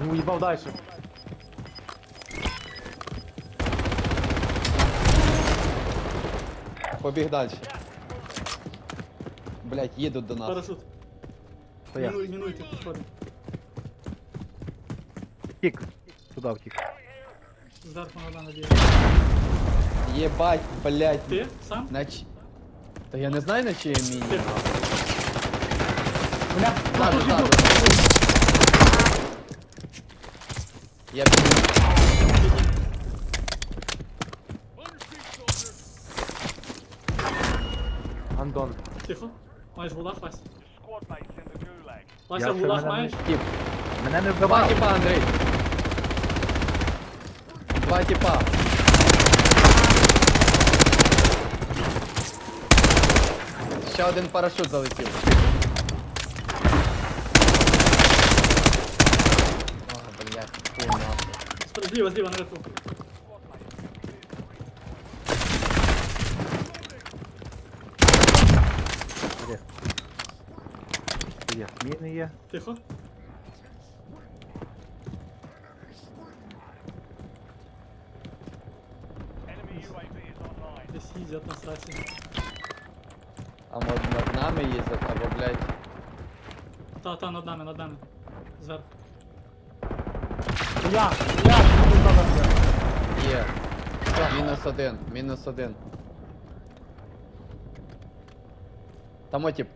Ну, уїбав далі. Побіг далі. Блять, їдуть до нас. Парашут. То я. Мінуй, мінуйте, підходимо. Втік. Сюди втік. Зверху надо надія. Єбать, блять. Ти сам? Нач... Та я не знаю на чиє міні. Ти. Бля, Ззаду, ззаду. Я. Андон. Тихо. Маєш the gulag. Вася, Я ще гулаг мене маєш? не втік. Мене не Два вбивав. тіпа, Андрій. Два тіпа. Ще один парашут залетів. О, блядь, фу, Зліва, зліва, наверху. Є. Є. Міни є. Тихо. Enemy UAV is online. Десь їздять на сраці. А може над нами їздять, або, блядь. Та, та, над нами, над нами. Зверху. Я! Я! Є. Мінус один, мінус один. Там о, тип.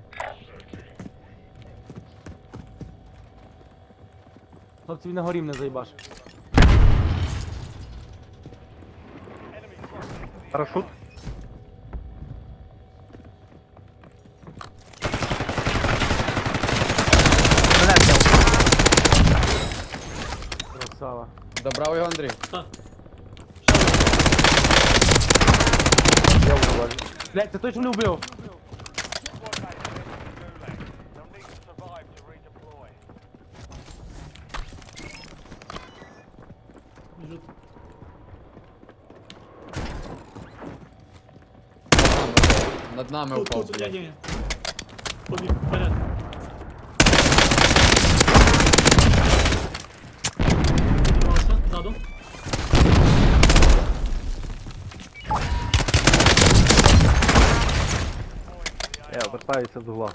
Хлопці, він на горі мене заїбаш. Парашут. Красава. Добрав його Андрій. To survive to redeploy. Біжуть. Над нами Тут, впав. тут, ні, блядь. ні, ні. Побіг, вперед. Я вертаюся з угла.